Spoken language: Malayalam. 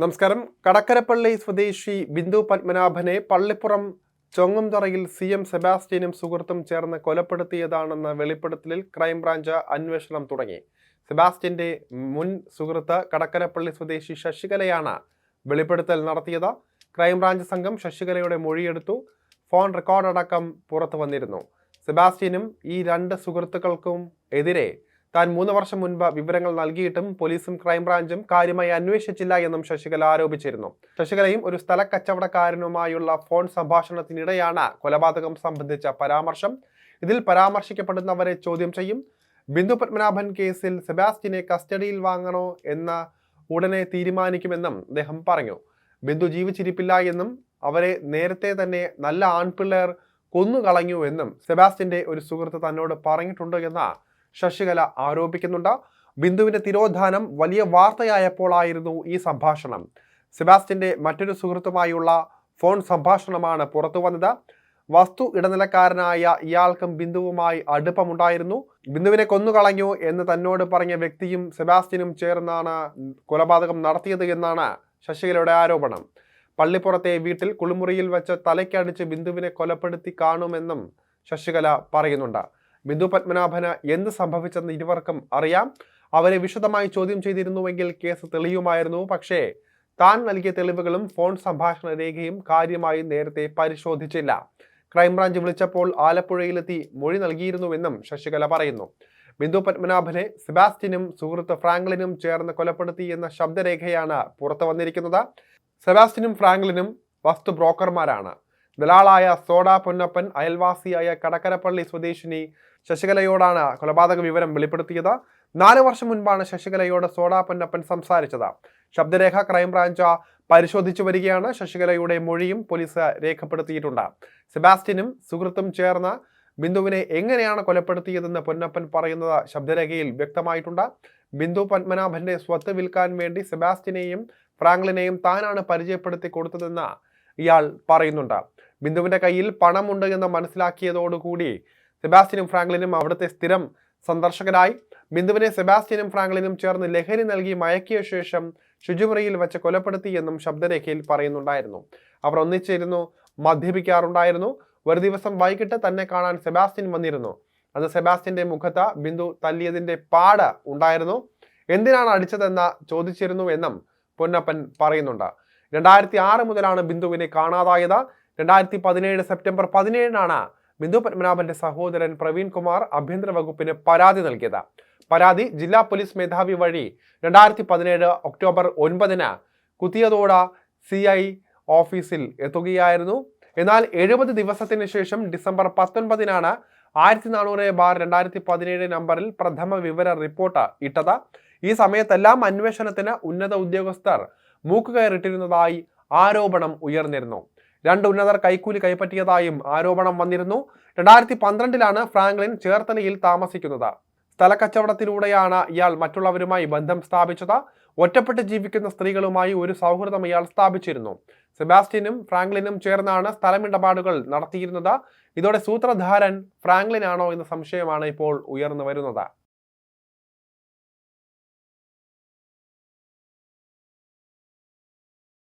നമസ്കാരം. കടക്കരപ്പള്ളി സ്വദേശി ബിന്ദു പത്മനാഭനെ പള്ളിപ്പുറം ചൊങ്ങംതറയിൽ സി എം സെബാസ്റ്റ്യനും സുഹൃത്തും ചേർന്ന് കൊലപ്പെടുത്തിയതാണെന്ന വെളിപ്പെടുത്തലിൽ ക്രൈംബ്രാഞ്ച് അന്വേഷണം തുടങ്ങി. സെബാസ്റ്റ്യന്റെ മുൻ സുഹൃത്ത് കടക്കരപ്പള്ളി സ്വദേശി ശശികലയാണ് വെളിപ്പെടുത്തൽ നടത്തിയത്. ക്രൈംബ്രാഞ്ച് സംഘം ശശികലയുടെ മൊഴിയെടുത്തു. ഫോൺ റെക്കോർഡടക്കം പുറത്തു വന്നിരുന്നു സെബാസ്റ്റ്യനും ഈ രണ്ട് സുഹൃത്തുക്കൾക്കും എതിരെ താൻ മൂന്ന് വർഷം മുൻപ് വിവരങ്ങൾ നൽകിയിട്ടും പോലീസും ക്രൈംബ്രാഞ്ചും കാര്യമായി അന്വേഷിച്ചില്ല എന്നും ശശികല ആരോപിച്ചിരുന്നു. ശശികലയും ഒരു സ്ഥല കച്ചവടക്കാരനുമായുള്ള ഫോൺ സംഭാഷണത്തിനിടെയാണ് കൊലപാതകം സംബന്ധിച്ച പരാമർശം. ഇതിൽ പരാമർശിക്കപ്പെടുന്നവരെ ചോദ്യം ചെയ്യും. ബിന്ദു പത്മനാഭൻ കേസിൽ സെബാസ്റ്റിനെ കസ്റ്റഡിയിൽ വാങ്ങണോ എന്ന ഉടനെ തീരുമാനിക്കുമെന്നും അദ്ദേഹം പറഞ്ഞു. ബിന്ദു ജീവിച്ചിരിപ്പില്ല എന്നും അവരെ നേരത്തെ തന്നെ നല്ല ആൺപിള്ളേർ കൊന്നുകളഞ്ഞു എന്നും സെബാസ്റ്റിന്റെ ഒരു സുഹൃത്ത് തന്നോട് പറഞ്ഞിട്ടുണ്ട് എന്ന ശശികല ആരോപിക്കുന്നുണ്ട്. ബിന്ദുവിന്റെ തിരോധാനം വലിയ വാർത്തയായപ്പോഴായിരുന്നു ഈ സംഭാഷണം. സെബാസ്റ്റ്യന്റെ മറ്റൊരു സുഹൃത്തുമായുള്ള ഫോൺ സംഭാഷണമാണ് പുറത്തു വന്നത്. വസ്തു ഇടനിലക്കാരനായ ഇയാൾക്കും ബിന്ദുവുമായി അടുപ്പമുണ്ടായിരുന്നു. ബിന്ദുവിനെ കൊന്നുകളഞ്ഞു എന്ന് തന്നോട് പറഞ്ഞ വ്യക്തിയും സെബാസ്റ്റ്യനും ചേർന്നാണ് കൊലപാതകം നടത്തിയത് എന്നാണ് ശശികലയുടെ ആരോപണം. പള്ളിപ്പുറത്തെ വീട്ടിൽ കുളിമുറിയിൽ വെച്ച് തലയ്ക്കടിച്ച് ബിന്ദുവിനെ കൊലപ്പെടുത്തി കാണുമെന്നും ശശികല പറയുന്നുണ്ട്. ബിന്ദു പത്മനാഭന് എന്ത് സംഭവിച്ചെന്ന് ഇരുവർക്കും അറിയാം. അവരെ വിശദമായി ചോദ്യം ചെയ്തിരുന്നുവെങ്കിൽ കേസ് തെളിയുമായിരുന്നു. പക്ഷേ താൻ നൽകിയ തെളിവുകളും ഫോൺ സംഭാഷണ രേഖയും കാര്യമായി നേരത്തെ പരിശോധിച്ചില്ല. ക്രൈംബ്രാഞ്ച് വിളിച്ചപ്പോൾ ആലപ്പുഴയിലെത്തി മൊഴി നൽകിയിരുന്നുവെന്നും ശശികല പറയുന്നു. ബിന്ദു പത്മനാഭനെ സെബാസ്റ്റ്യനും സുഹൃത്ത് ഫ്രാങ്ക്ലിനും ചേർന്ന് കൊലപ്പെടുത്തി എന്ന ശബ്ദരേഖയാണ് പുറത്തു വന്നിരിക്കുന്നത്. സെബാസ്റ്റ്യനും ഫ്രാങ്ക്ലിനും വസ്തു ബ്രോക്കർമാരാണ്. ദലാളായ സോഡ പൊന്നപ്പൻ അയൽവാസിയായ കടക്കരപ്പള്ളി സ്വദേശിനി ശശികലയോടാണ് കൊലപാതക വിവരം വെളിപ്പെടുത്തിയത്. നാല് വർഷം മുൻപാണ് ശശികലയോട് സോഡാ പൊന്നപ്പൻ സംസാരിച്ചത്. ശബ്ദരേഖ ക്രൈംബ്രാഞ്ച് പരിശോധിച്ചു വരികയാണ്. ശശികലയുടെ മൊഴിയും പോലീസ് രേഖപ്പെടുത്തിയിട്ടുണ്ട്. സെബാസ്റ്റ്യനും സുഹൃത്തും ചേർന്ന് ബിന്ദുവിനെ എങ്ങനെയാണ് കൊലപ്പെടുത്തിയതെന്ന് പൊന്നപ്പൻ പറയുന്നത് ശബ്ദരേഖയിൽ വ്യക്തമായിട്ടുണ്ട്. ബിന്ദു പത്മനാഭന്റെ സ്വത്ത് വിൽക്കാൻ വേണ്ടി സെബാസ്റ്റ്യനെയും ഫ്രാങ്ക്ലിനെയും താനാണ് പരിചയപ്പെടുത്തി കൊടുത്തതെന്ന് ഇയാൾ പറയുന്നുണ്ട്. ബിന്ദുവിന്റെ കയ്യിൽ പണമുണ്ട് എന്ന് മനസ്സിലാക്കിയതോടുകൂടി സെബാസ്റ്റ്യനും ഫ്രാങ്ക്ലിനും അവിടുത്തെ സ്ഥിരം സന്ദർശകരായി. ബിന്ദുവിനെ സെബാസ്റ്റ്യനും ഫ്രാങ്ക്ലിനും ചേർന്ന് ലഹരി നൽകി മയക്കിയ ശേഷം ശുചിമുറിയിൽ വെച്ച് കൊലപ്പെടുത്തി എന്നും ശബ്ദരേഖയിൽ പറയുന്നുണ്ടായിരുന്നു. അവർ ഒന്നിച്ചിരുന്നു മദ്യപിക്കാറുണ്ടായിരുന്നു. ഒരു ദിവസം വൈകിട്ട് തന്നെ കാണാൻ സെബാസ്റ്റ്യൻ വന്നിരുന്നു. അന്ന് സെബാസ്റ്റ്യന്റെ മുഖത്ത് ബിന്ദു തല്ലിയതിന്റെ പാട് ഉണ്ടായിരുന്നു. എന്തിനാണ് അടിച്ചതെന്ന് ചോദിച്ചിരുന്നു എന്നും പൊന്നപ്പൻ പറയുന്നുണ്ട്. രണ്ടായിരത്തി ആറ് മുതലാണ് ബിന്ദുവിനെ കാണാതായത്. രണ്ടായിരത്തി പതിനേഴ് സെപ്റ്റംബർ പതിനേഴിനാണ് ബിന്ദു പത്മനാഭന്റെ സഹോദരൻ പ്രവീൺ കുമാർ ആഭ്യന്തര വകുപ്പിന് പരാതി നൽകിയത്. പരാതി ജില്ലാ പോലീസ് മേധാവി വഴി രണ്ടായിരത്തി പതിനേഴ് ഒക്ടോബർ ഒൻപതിന് കുത്തിയതോട സി ഐ ഓഫീസിൽ എത്തുകയായിരുന്നു. എന്നാൽ എഴുപത് ദിവസത്തിന് ശേഷം ഡിസംബർ പത്തൊൻപതിനാണ് ആയിരത്തി നാനൂറ് ബാർ രണ്ടായിരത്തി പതിനേഴ് നമ്പറിൽ പ്രഥമ വിവര റിപ്പോർട്ട് ഇട്ടത്. ഈ സമയത്തെല്ലാം അന്വേഷണത്തിന് ഉന്നത ഉദ്യോഗസ്ഥർ മൂക്കുകയറിട്ടിരുന്നതായി ആരോപണം ഉയർന്നിരുന്നു. രണ്ട് ഉന്നതർ കൈക്കൂലി കൈപ്പറ്റിയതായും ആരോപണം വന്നിരുന്നു. രണ്ടായിരത്തി പന്ത്രണ്ടിലാണ് ഫ്രാങ്ക്ലിൻ ചേർത്തലയിൽ താമസിക്കുന്നത്. സ്ഥലക്കച്ചവടത്തിലൂടെയാണ് ഇയാൾ മറ്റുള്ളവരുമായി ബന്ധം സ്ഥാപിച്ചത്. ഒറ്റപ്പെട്ട് ജീവിക്കുന്ന സ്ത്രീകളുമായി ഒരു സൗഹൃദം ഇയാൾ സ്ഥാപിച്ചിരുന്നു. സെബാസ്റ്റ്യനും ഫ്രാങ്ക്ലിനും ചേർന്നാണ് സ്ഥലമിടപാടുകൾ നടത്തിയിരുന്നത്. ഇതോടെ സൂത്രധാരൻ ഫ്രാങ്ക്ലിൻ ആണോ എന്ന സംശയമാണ് ഇപ്പോൾ ഉയർന്നു വരുന്നത്.